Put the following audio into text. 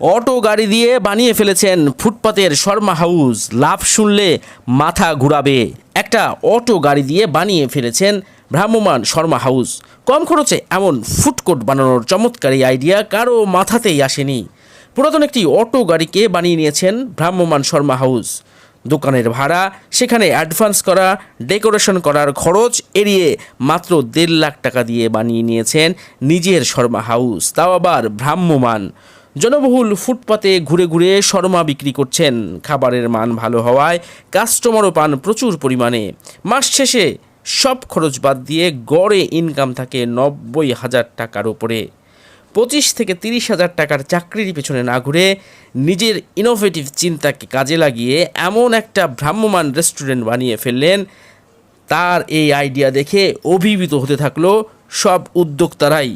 Auto গাড়ি দিয়ে বানিয়ে ফেলেছেন ফুটপাতের শর্মা হাউস। লাভ শুনলে মাথা ঘুরাবে। একটা অটো গাড়ি দিয়ে বানিয়ে ফেলেছেন ভ্রাম্যমান শর্মা হাউস। কম খরচে এমন ফুডকোর্ট বানানোর চমৎকারী আইডিয়া কারও মাথাতেই আসেনি। পুরাতন একটি অটো গাড়িকে বানিয়ে নিয়েছেন ভ্রাম্যমান শর্মা হাউস। দোকানের ভাড়া, সেখানে অ্যাডভান্স করা, ডেকোরেশন করার খরচ এড়িয়ে মাত্র দেড় লাখ টাকা দিয়ে বানিয়ে নিয়েছেন নিজের শর্মা হাউস। তাও আবার ভ্রাম্যমান জনবহুল ফুটপাতে ঘুরে ঘুরে শর্মা বিক্রি করছেন। খাবারের মান ভালো হওয়ায় কাস্টমারও পান প্রচুর পরিমাণে। মাস শেষে সব খরচ বাদ দিয়ে গড়ে ইনকাম থাকে নব্বই হাজার টাকার ওপরে। পঁচিশ থেকে তিরিশ হাজার টাকার চাকরির পেছনে না ঘুরে নিজের ইনোভেটিভ চিন্তাকে কাজে লাগিয়ে এমন একটা ভ্রাম্যমান রেস্টুরেন্ট বানিয়ে ফেললেন। তার এই আইডিয়া দেখে অভিভূত হতে থাকল সব উদ্যোক্তারাই।